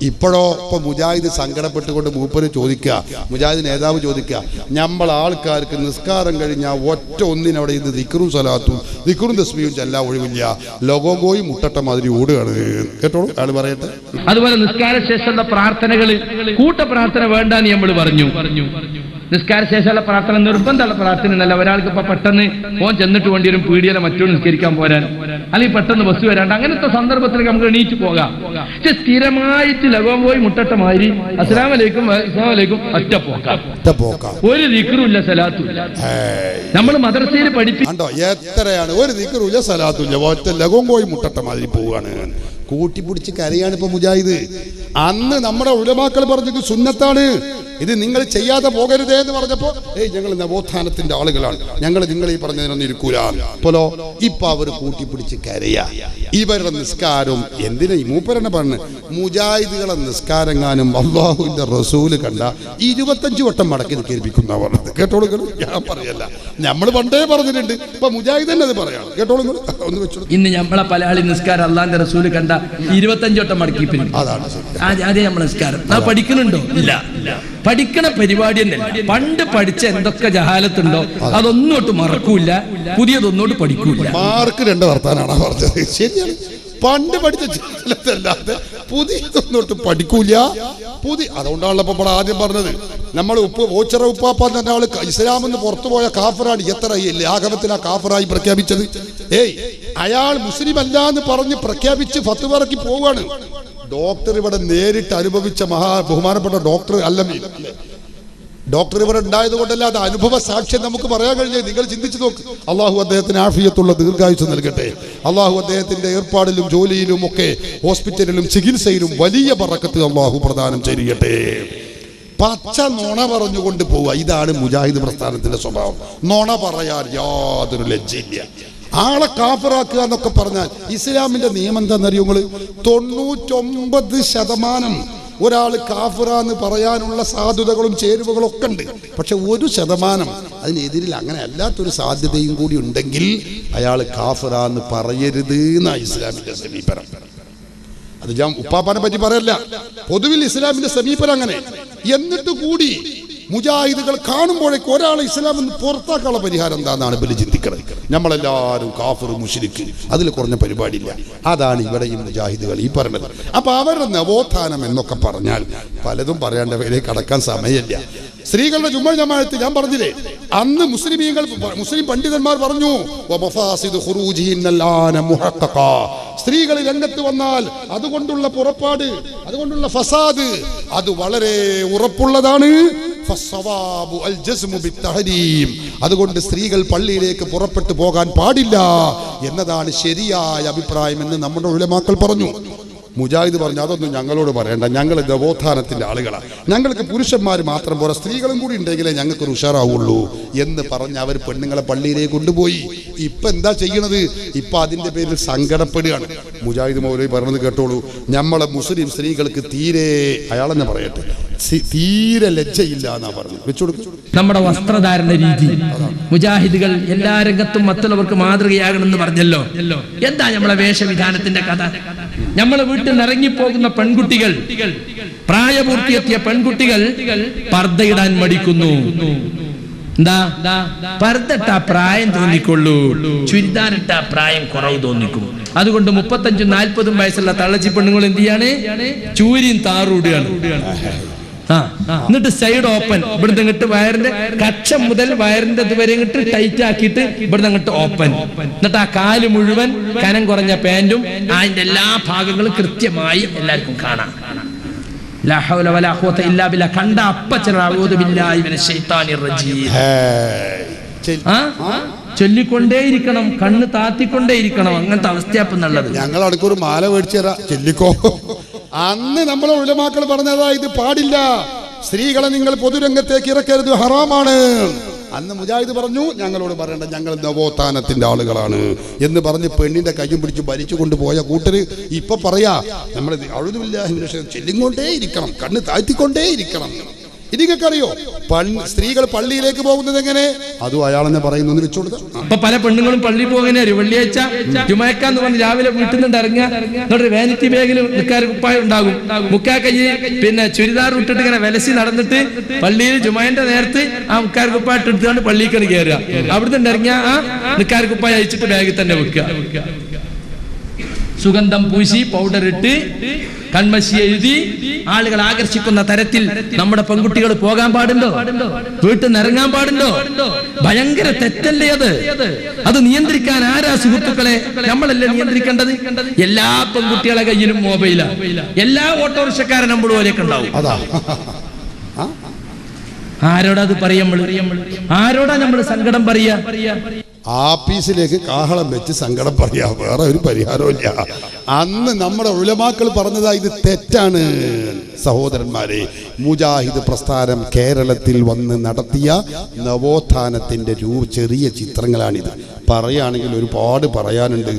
ഇപ്പോഴോ ഇപ്പൊ മുജാഹിദ് സങ്കടപ്പെട്ടുകൊണ്ട് മൂപ്പര് ചോദിക്കുക മുജാഹിദ് നേതാവ് ചോദിക്കുക നമ്മൾ ആൾക്കാർക്ക് നിസ്കാരം കഴിഞ്ഞാൽ ഒറ്റ ഒന്നിനവിടെ ഇത് ദിക്കറും സലാത്തും ദിക്കറും തസ്മിയും ചെല്ലാ ഒഴിവില്ല. ലോകോഗോയി മുട്ടട്ട മാതിരി ഓടുകയാണ്. കേട്ടോളൂ? ആൾ പറയട്ടെ? അതുപോലെ നിസ്കാര ശേഷം പ്രാർത്ഥനകൾ കൂട്ട പ്രാർത്ഥന വേണ്ടെന്ന് നമ്മൾ പറഞ്ഞു പറഞ്ഞു. നിസ്കാര ശേഷമുള്ള പ്രാർത്ഥന നിർബന്ധമുള്ള പ്രാർത്ഥന എന്നല്ല. ഒരാൾക്ക് ഇപ്പൊ പെട്ടെന്ന് ഓൻ ചെന്നിട്ട് വേണ്ടി വരും പീഡിയല മറ്റോ നിസ്കരിക്കാൻ പോരാൻ. അല്ലെങ്കിൽ പെട്ടെന്ന് ബസ് വരാണ്ട്. അങ്ങനത്തെ സന്ദർഭത്തിൽ നമുക്ക് എണീറ്റ് പോകാം. പക്ഷെ സ്ഥിരമായിട്ട് ലഘവം പോയി മുട്ടട്ട മാതിരി അസ്ലാമലേക്കും വലൈക്കും വലൈക്കും ഒറ്റ പോക്കാം ഒരു ദിക്കറുമില്ല സലാത്തുമില്ല നമ്മൾ മദ്രസയിൽ പഠിപ്പി കണ്ടോ എത്രയാണ്? ഒരു ദിക്കറുമില്ല സലാത്തുമില്ല ഒറ്റ പോയി മുട്ടട്ട മാതിരി പോവുകയാണ് കൂട്ടിപ്പിടിച്ച് കരയാണ് ഇപ്പൊ മുജാഹിദ്. അന്ന് നമ്മുടെ ഉലമാക്കൾ പറഞ്ഞത് സുന്നത്താണ്. ഇത് നിങ്ങൾ ചെയ്യാതെ പോകരുതേ എന്ന് പറഞ്ഞപ്പോ ഏയ് ഞങ്ങൾ നവോത്ഥാനത്തിന്റെ ആളുകളാണ്. ഞങ്ങൾ നിങ്ങൾ ഈ പറഞ്ഞതിനൊന്നും ഇരിക്കൂല. പോലോ ഇപ്പൊ അവർ കൂട്ടിപ്പിടിച്ച് കരയാ. ഇവരുടെ നിസ്കാരം എന്തിനാ ഈ മൂപ്പരനെ പറഞ്ഞു? മുജാഹിദുകളെ നിസ്കാരങ്ങാനും അള്ളാഹുവിന്റെ റസൂൽ കണ്ട ഇരുപത്തഞ്ച് വട്ടം മടക്കി കേൾപ്പിക്കുന്ന പറഞ്ഞത് കേട്ടോളൂ ഞാൻ പറയല്ല. നമ്മൾ പണ്ടേ പറഞ്ഞിട്ടുണ്ട്. ഇപ്പൊ മുജാഹിദ് തന്നെ അത് പറയാണ്. കേട്ടോളൂ ഒന്ന് വെച്ചോളൂ ഇന്ന് നമ്മളെ പല ആളി നിസ്കാരം അള്ളാന്റെ റസൂൽ കണ്ട ഇരുപത്തഞ്ചോട്ടം മടക്കി പിരിക്കും അതാണ് ആ ആദ്യം നമ്മൾ നിസ്കാരം. ആ പഠിക്കുന്നുണ്ടോ? ഇല്ല. പഠിക്കണ പരിപാടി തന്നെ പണ്ട് പഠിച്ച എന്തൊക്കെ ജഹാലത്തുണ്ടോ അതൊന്നോട്ട് മറക്കൂല പുതിയതൊന്നോട്ട് പഠിക്കൂല മാർക്ക് രണ്ട് വർത്താനാണ് പറഞ്ഞത്? ശരിയാണ്. പണ്ട് പഠിച്ച ജഹാലത്തല്ലാതെ പുതിയതൊന്നോട്ട് പഠിക്കൂല പുതിയ അതുകൊണ്ടാണല്ലോ ഇപ്പൊ ആദ്യം പറഞ്ഞത്. നമ്മൾ ഉപ്പ് ഓച്ചറ ഉപ്പാപ്പ തന്നെ ആൾ പുറത്തു പോയ കാഫറാണ് എത്ര ലാഘവത്തിൽ ആ കാഫറായി പ്രഖ്യാപിച്ചത്. ഏയ് അയാൾ മുസ്ലിം അല്ല എന്ന് പറഞ്ഞ് പ്രഖ്യാപിച്ച് ഫത്തുവറക്കി പോവാണ് ഡോക്ടർ ഇവിടെ നേരിട്ട് അനുഭവിച്ച മഹാ ബഹുമാനപ്പെട്ട ഡോക്ടർ അല്ലമീൻ ഡോക്ടർ ഇവിടെ ഉണ്ടായത് കൊണ്ടല്ല അത് അനുഭവ സാക്ഷ്യം നമുക്ക് പറയാൻ കഴിഞ്ഞേ? നിങ്ങൾ ചിന്തിച്ചു നോക്ക്. അള്ളാഹു അദ്ദേഹത്തിന് ആഫിയത്തുള്ള ദീർഘായുസ് നൽകട്ടെ. അള്ളാഹു അദ്ദേഹത്തിന്റെ ഏർപ്പാടിലും ജോലിയിലും ഒക്കെ ഹോസ്പിറ്റലിലും ചികിത്സയിലും വലിയ പറക്കത്ത് അള്ളാഹു പ്രദാനം ചെയ്യട്ടെ. പച്ച നുണ പറഞ്ഞുകൊണ്ട് പോവുക. ഇതാണ് മുജാഹിദ് പ്രസ്ഥാനത്തിന്റെ സ്വഭാവം. നുണ പറയാൻ യാതൊരു ലജ്ജയില്ല. ആളെ കാഫറാക്കുക എന്നൊക്കെ പറഞ്ഞാൽ ഇസ്ലാമിന്റെ നിയമം എന്താണെന്നറിയോ നിങ്ങൾ? തൊണ്ണൂറ്റൊമ്പത് ശതമാനം ഒരാൾ കാഫിറ എന്ന് പറയാനുള്ള സാധ്യതകളും ചേരുവകളും ഒക്കെ ഉണ്ട്. പക്ഷെ ഒരു ശതമാനം അതിനെതിരിൽ അങ്ങനെ അല്ലാത്തൊരു സാധ്യതയും കൂടി ഉണ്ടെങ്കിൽ അയാൾ കാഫിറ എന്ന് പറയരുത് എന്നാണ് ഇസ്ലാമിന്റെ സമീപനം. അത് ഞാൻ ഉപ്പാപ്പാനെ പറ്റി പറയല്ല. പൊതുവിൽ ഇസ്ലാമിന്റെ സമീപനം അങ്ങനെ. എന്നിട്ട് കൂടി മുജാഹിദുകൾ കാണുമ്പോഴേക്ക് ഒരാളെ ഇസ്ലാം എന്ന് പുറത്താക്കാനുള്ള പരിഹാരം എന്താണെന്നാണ് ഇവർ ചിന്തിക്കുന്നത് നമ്മളെല്ലാവരും കാഫർ മുഷിരിക്ക് അതിൽ കുറഞ്ഞ പരിപാടിയില്ല. അതാണ് ഇവിടെയും മുജാഹിദുകൾ ഈ പറഞ്ഞത്. അപ്പൊ അവരുടെ നവോത്ഥാനം എന്നൊക്കെ പറഞ്ഞാൽ പലതും പറയേണ്ട പേരെ കടക്കാൻ സമയമില്ല. സ്ത്രീകളുടെ ജുമ്മ ജമാഴത്ത് ഞാൻ പറഞ്ഞില്ലേ? അന്ന് മുസ്ലിമീങ്ങൾ മുസ്ലിം പണ്ഡിതന്മാർ പറഞ്ഞു. സ്ത്രീകൾ രംഗത്ത് വന്നാൽ അതുകൊണ്ടുള്ള പുറപ്പാട് അതുകൊണ്ടുള്ള ഫസാദ് അത് വളരെ ഉറപ്പുള്ളതാണ്. അതുകൊണ്ട് സ്ത്രീകൾ പള്ളിയിലേക്ക് പുറപ്പെട്ടു പോകാൻ പാടില്ല എന്നതാണ് ശരിയായ അഭിപ്രായം എന്ന് നമ്മുടെ ഉലമാക്കൾ പറഞ്ഞു. മുജാഹിദ് പറഞ്ഞു അതൊന്നും ഞങ്ങളോട് പറയണ്ട. ഞങ്ങൾ ഗവോത്ഥാനത്തിന്റെ ആളുകളാണ് ഞങ്ങൾക്ക് പുരുഷന്മാർ മാത്രം പോരാ. സ്ത്രീകളും കൂടി ഉണ്ടെങ്കിലേ ഞങ്ങൾക്ക് ഒരു ഉഷാറാവുള്ളൂ എന്ന് പറഞ്ഞ് അവർ പെണ്ണുങ്ങളെ പള്ളിയിലേക്ക് കൊണ്ടുപോയി. ഇപ്പം എന്താ ചെയ്യണത്? ഇപ്പം അതിന്റെ പേരിൽ സങ്കടപ്പെടുകയാണ്. മുജാഹിദ് മൗലവി പറഞ്ഞത് കേട്ടോളൂ. നമ്മളെ മുസ്ലിം സ്ത്രീകൾക്ക് തീരെ അയാളെന്നെ പറയട്ടെ. തീരെ ലജ്ജയില്ല എന്നാ പറഞ്ഞു വെച്ചുകൊടുക്കും നമ്മുടെ വസ്ത്രധാരണ രീതി. മുജാഹിദുകൾ എല്ലാ രംഗത്തും മറ്റുള്ളവർക്ക് മാതൃകയാകണമെന്ന് പറഞ്ഞല്ലോ. എന്താ നമ്മളെ വേഷവിധാനത്തിന്റെ കഥ? നമ്മളെ വീട്ടിൽ നിന്ന് ഇറങ്ങിപ്പോകുന്ന പെൺകുട്ടികൾ പ്രായപൂർത്തിയെത്തിയ പെൺകുട്ടികൾ പർദ്ദയിടാൻ മടിക്കുന്നു. എന്താ? പർദ്ദട്ട പ്രായം തോന്നിക്കൊള്ളൂ. ചുരിദാരിട്ട പ്രായം കുറവ് തോന്നിക്കും. അതുകൊണ്ട് മുപ്പത്തഞ്ചും നാൽപ്പതും വയസ്സുള്ള തള്ളച്ചി പെണ്ണുങ്ങൾ എന്ത് ചെയ്യാണ്? ചൂരിയും താറൂടുകയാണ് ആ എന്നിട്ട് സൈഡ് ഓപ്പൺ ഇവിടുന്ന് ഇങ്ങോട്ട് വയറിന്റെ കക്ഷം മുതൽ വയറിന്റെ ഇതുവരെ ഇങ്ങോട്ട് ടൈറ്റ് ആക്കിയിട്ട് ഇവിടുന്ന് അങ്ങോട്ട് ഓപ്പൺ എന്നിട്ട് ആ കാൽ മുഴുവൻ കനം കുറഞ്ഞ പാന്റും അതിന്റെ എല്ലാ ഭാഗങ്ങളും കൃത്യമായി എല്ലാവർക്കും കാണാം. കണ്ട ചൊല്ലിക്കൊണ്ടേയിരിക്കണം. കണ്ണ് താത്തിക്കൊണ്ടേയിരിക്കണം. അങ്ങനത്തെ അവസ്ഥയാപ്പെന്നുള്ളത് ഞങ്ങൾ അടുക്കൊരു മാല മേടിച്ചു ചൊല്ലിക്കോ ചെല്ലിക്കോ. അന്ന് നമ്മളെ ഉലമാക്കൾ പറഞ്ഞതാ ഇത് പാടില്ല. സ്ത്രീകളെ നിങ്ങൾ പൊതുരംഗത്തേക്ക് ഇറക്കരുത്. ഹറാമാണ്. അന്ന് മുജാഹിദ് പറഞ്ഞു ഞങ്ങളോട് പറയേണ്ട ഞങ്ങൾ നവോത്ഥാനത്തിന്റെ ആളുകളാണ്. എന്ന് പറഞ്ഞ് പെണ്ണിന്റെ കയ്യും പിടിച്ച് ഭരിച്ചു കൊണ്ടുപോയ കൂട്ടര് ഇപ്പൊ പറയാ നമ്മൾ അഴുതുമില്ല ചെല്ലിക്കൊണ്ടേ ഇരിക്കണം കണ്ണ് താഴ്ത്തിക്കൊണ്ടേ ഇരിക്കണം ഇതിങ്ങൾക്കറിയോ സ്ത്രീകൾ പള്ളിയിലേക്ക് പോകുന്നത് എങ്ങനെ? അതും അയാളെന്നെ പറയുന്നു അപ്പൊ പല പെണ്ണുങ്ങളും പള്ളി പോകുന്ന വെള്ളിയാഴ്ച ചുമയക്കാന്ന് പറഞ്ഞ് രാവിലെ വീട്ടിൽ നിന്ന് ഇറങ്ങുക എന്നിട്ട് വാനിറ്റി ബാഗിൽ നിൽക്കാർ കുപ്പായം ഉണ്ടാകും. മുക്കാ കൈ പിന്നെ ചുരിദാർ ഇട്ടിട്ട് ഇങ്ങനെ വിലസി നടന്നിട്ട് പള്ളിയിൽ ജുമയന്റെ നേരത്ത് ആ മുക്കാർ കുപ്പായിട്ട് എടുത്തുകൊണ്ട് പള്ളിക്കാണ് കയറുക. അവിടുന്ന് ഇറങ്ങിയ ആ നിക്കാർ അയച്ചിട്ട് ബാഗിൽ തന്നെ വെക്കുക. സുഗന്ധം പൂശി പൗഡർ ഇട്ട് കൺമശി എഴുതി ആളുകൾ ആകർഷിക്കുന്ന തരത്തിൽ നമ്മുടെ പെൺകുട്ടികൾ പോകാൻ പാടുണ്ടോ? വീട്ടിൽ നിന്ന് ഇറങ്ങാൻ പാടുണ്ടോ? ഭയങ്കര തെറ്റല്ലേ അത്? അത് നിയന്ത്രിക്കാൻ ആരാ സുഹൃത്തുക്കളെ? നമ്മളല്ലേ നിയന്ത്രിക്കേണ്ടത്? എല്ലാ പെൺകുട്ടികളെ കയ്യിലും മൊബൈലാ എല്ലാ ഓട്ടോറിക്ഷക്കാരൻ നമ്മൾ പോലെയൊക്കെ ഉണ്ടാവും. ആരോടാ അത് പറയാ ആരോടാ നമ്മൾ സങ്കടം പറയാ? ആപ്പീസിലേക്ക് കാഹളം വെച്ച് സങ്കടം പറയാ. വേറെ ഒരു പരിഹാരമില്ല അന്ന് നമ്മുടെ ഉലമാക്കൾ പറഞ്ഞതാ ഇത് തെറ്റാണ്. സഹോദരന്മാരെ മുജാഹിദ് പ്രസ്ഥാനം കേരളത്തിൽ വന്ന് നടത്തിയ നവോത്ഥാനത്തിന്റെ ചെറിയ ചിത്രങ്ങളാണിത്. പറയുകയാണെങ്കിൽ ഒരുപാട് പറയാനുണ്ട്.